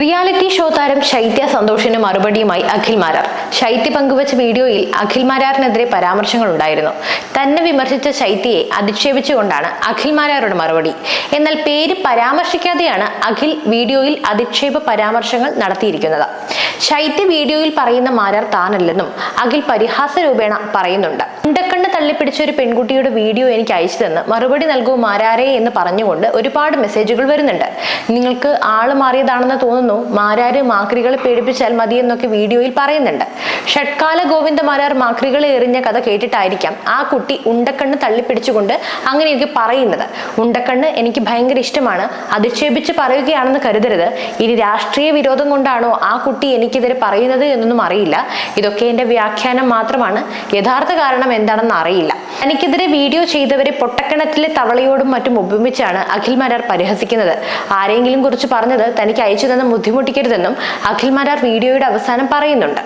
Reality show താരം ശൈത്യ സന്തോഷിന് മറുപടിയുമായി അഖിൽ മാരാർ. ശൈത്യ പങ്കുവച്ച വീഡിയോയിൽ അഖിൽ മാരാറിനെതിരെ പരാമർശങ്ങൾ ഉണ്ടായിരുന്നു തന്നെ വിമർശിച്ച ശൈത്യയെ അധിക്ഷേപിച്ചുകൊണ്ടാണ് അഖിൽ മാരാറുടെ മറുപടി. എന്നാൽ പേര് പരാമർശിക്കാതെയാണ് അഖിൽ വീഡിയോയിൽ അധിക്ഷേപ പരാമർശങ്ങൾ നടത്തിയിരിക്കുന്നത്. ശൈത്യ വീഡിയോയിൽ പറയുന്ന മാരാർ താനല്ലെന്നും അഖിൽ പരിഹാസ രൂപേണ പറയുന്നുണ്ട്. തള്ളിപ്പിടിച്ച ഒരു പെൺകുട്ടിയുടെ വീഡിയോ എനിക്ക് അയച്ചു തന്ന്. മറുപടി നൽകൂ മാരാരേ എന്ന് പറഞ്ഞുകൊണ്ട് ഒരുപാട് മെസ്സേജുകൾ വരുന്നുണ്ട്. നിങ്ങൾക്ക് ആൾ മാറിയതാണെന്ന് തോന്നുന്നു. മാരാര് മാക്രികളെ പേടിപ്പിച്ചാൽ മതി എന്നൊക്കെ വീഡിയോയിൽ പറയുന്നുണ്ട്. ഷട്കാല ഗോവിന്ദ മാരാർ മാക്രികളെ എറിഞ്ഞ കഥ കേട്ടിട്ടായിരിക്കാം ആ കുട്ടി ഉണ്ടക്കണ്ണ് തള്ളിപ്പിടിച്ചുകൊണ്ട് അങ്ങനെയൊക്കെ പറയുന്നത്. ഉണ്ടക്കണ്ണ് എനിക്ക് ഭയങ്കര ഇഷ്ടമാണ്. അധിക്ഷേപിച്ച് പറയുകയാണെന്ന് കരുതരുത്. ഇനി രാഷ്ട്രീയ വിരോധം കൊണ്ടാണോ ആ കുട്ടി എനിക്കെതിരെ പറയുന്നത് എന്നൊന്നും അറിയില്ല. ഇതൊക്കെ എന്റെ വ്യാഖ്യാനം മാത്രമാണ്. യഥാർത്ഥ കാരണം എന്താണെന്ന് അറിയില്ല തനിക്കെതിരെ വീഡിയോ ചെയ്തവരെ പൊട്ടക്കണത്തിലെ തവളയോടും മറ്റും ഉപമിച്ചാണ് അഖിൽ മാരാർ പരിഹസിക്കുന്നത്. ആരെങ്കിലും കുറിച്ച് പറഞ്ഞത് തനിക്ക് അയച്ചു തന്നെ ബുദ്ധിമുട്ടിക്കരുതെന്നും അഖിൽ മാരാർ വീഡിയോയുടെ അവസാനം പറയുന്നുണ്ട്.